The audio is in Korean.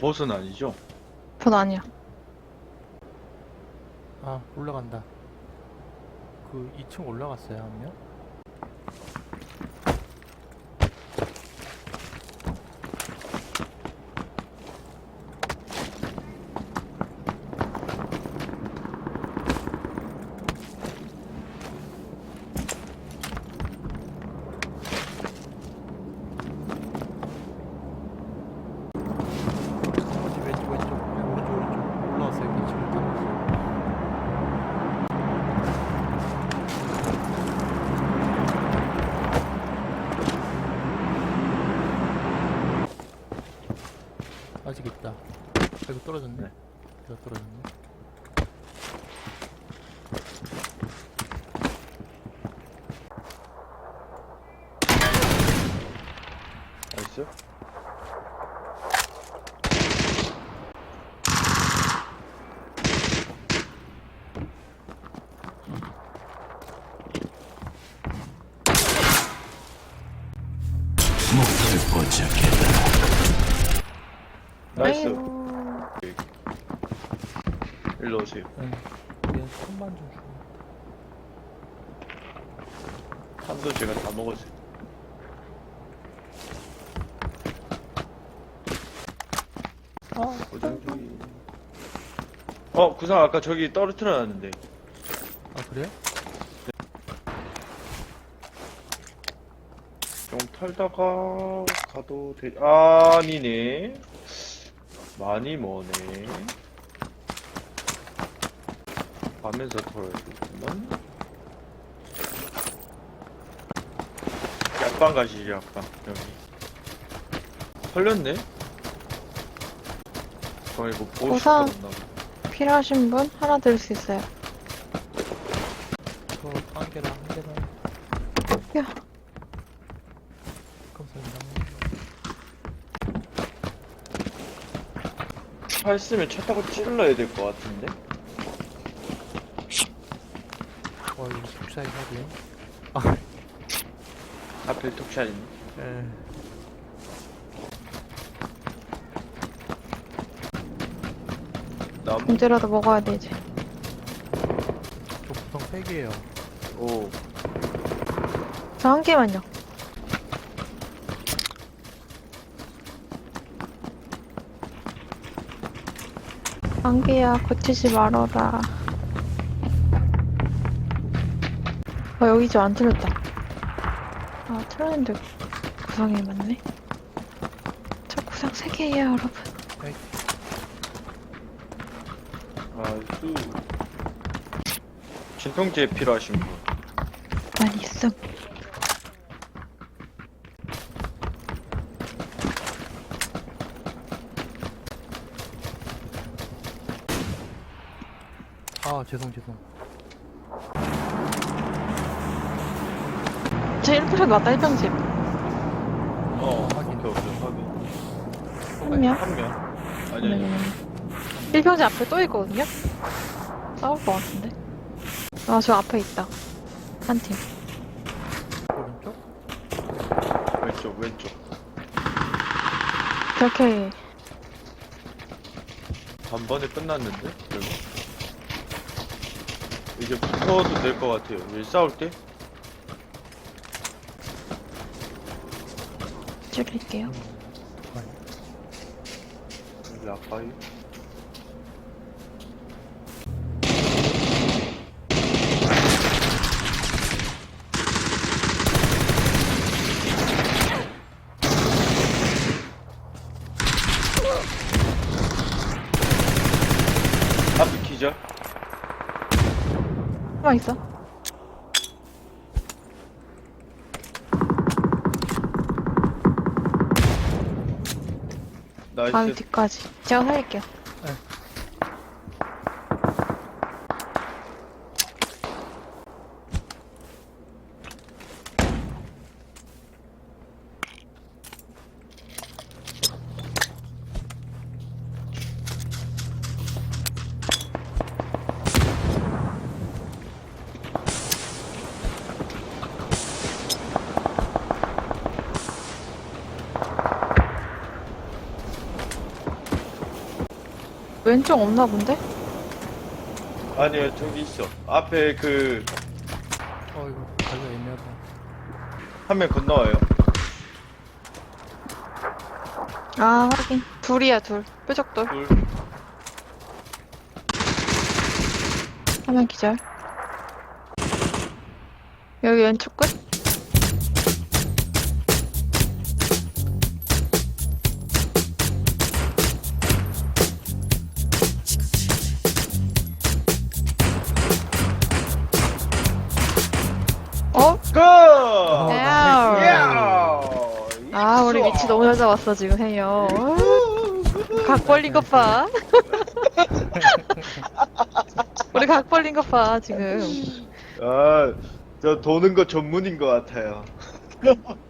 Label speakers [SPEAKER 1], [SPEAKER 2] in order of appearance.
[SPEAKER 1] 보스는 아니죠?
[SPEAKER 2] 본 아니야.
[SPEAKER 3] 아 올라간다 그 2층 올라갔어요 한 명? 나머지 왼쪽 왼쪽 아니, 오른쪽 오른쪽 올라왔어요 2층 타고 있어요 아직 있다. 이거 떨어졌네.
[SPEAKER 1] 네.
[SPEAKER 3] 이거 떨어졌네.
[SPEAKER 1] 나이스.
[SPEAKER 4] 목표를 포착했다.
[SPEAKER 1] 나이스. 일로 오세요.
[SPEAKER 3] 응. 얘 손만 좀 주고.
[SPEAKER 1] 한도 제가 다 먹었어요.
[SPEAKER 3] 아,
[SPEAKER 1] 고정기. 어, 구상 아까 저기 떨어뜨려 놨는데.
[SPEAKER 3] 아 그래요?
[SPEAKER 1] 좀 털다가 가도 되, 아니네. 많이 머네. 가면서 털어야 되구만. 약방 가시죠, 약방. 여기. 털렸네? 저 이거 보고
[SPEAKER 2] 우선-
[SPEAKER 1] 싶었나 봐.
[SPEAKER 2] 필요하신 분 하나 드릴 수 있어요.
[SPEAKER 3] 저한 개랑 한 개랑.
[SPEAKER 2] 야.
[SPEAKER 3] 감사합니다.
[SPEAKER 1] 차 있으면 차 타고 찔러야 될 것 같은데?
[SPEAKER 3] 와 이거 숙사이 하고요.
[SPEAKER 1] 하필 톡샷 있네.
[SPEAKER 3] 에.
[SPEAKER 1] 나무.
[SPEAKER 2] 문제라도 먹어야 돼, 이제.
[SPEAKER 3] 저 구성 3개예요.
[SPEAKER 1] 오.
[SPEAKER 2] 저 한 개만요. 한 개야, 고치지 말어라. 아, 여기 저안 틀렸다. 아, 틀렸는데 구상이 맞네. 저 구상 세 개예요, 여러분.
[SPEAKER 1] 아수. 진통제 필요하신 분.
[SPEAKER 2] 난 있음.
[SPEAKER 3] 아 죄송 죄송.
[SPEAKER 2] 저 1평집 맞다, 1평집.
[SPEAKER 1] 어,
[SPEAKER 3] 확인.
[SPEAKER 1] 오케이, 오케이, 확인.
[SPEAKER 2] 한 명?
[SPEAKER 1] 한 명. 아니, 아니.
[SPEAKER 2] 네. 1평집 앞에 또 있거든요? 싸울 것 같은데. 아, 저 앞에 있다. 한 팀.
[SPEAKER 3] 오른쪽?
[SPEAKER 1] 왼쪽, 왼쪽.
[SPEAKER 2] 저렇게
[SPEAKER 1] 단번에 끝났는데? 그리고 이제 붙어도 될 것 같아요. 왜 싸울 때?
[SPEAKER 2] 줄일게요.
[SPEAKER 3] 아니.
[SPEAKER 1] 여기 아까이. 앞에 기절?
[SPEAKER 2] 가만 있어. 바위
[SPEAKER 1] 나이스.
[SPEAKER 2] 뒤까지. 제가 살릴게요. 왼쪽 없나 본데?
[SPEAKER 1] 아니요, 저기 있어. 앞에 그,
[SPEAKER 3] 어 이거 가기가 애매하다
[SPEAKER 1] 한 명 건너와요.
[SPEAKER 2] 아, 확인. 둘이야, 둘. 뾰족돌.
[SPEAKER 1] 둘.
[SPEAKER 2] 화면 기절. 여기 왼쪽 끝? 너무 잘 잡았어, 지금 해요. 각 벌린 것 봐. 우리 각 벌린 것 봐, 지금.
[SPEAKER 1] 아, 저 도는 거 전문인 것 같아요.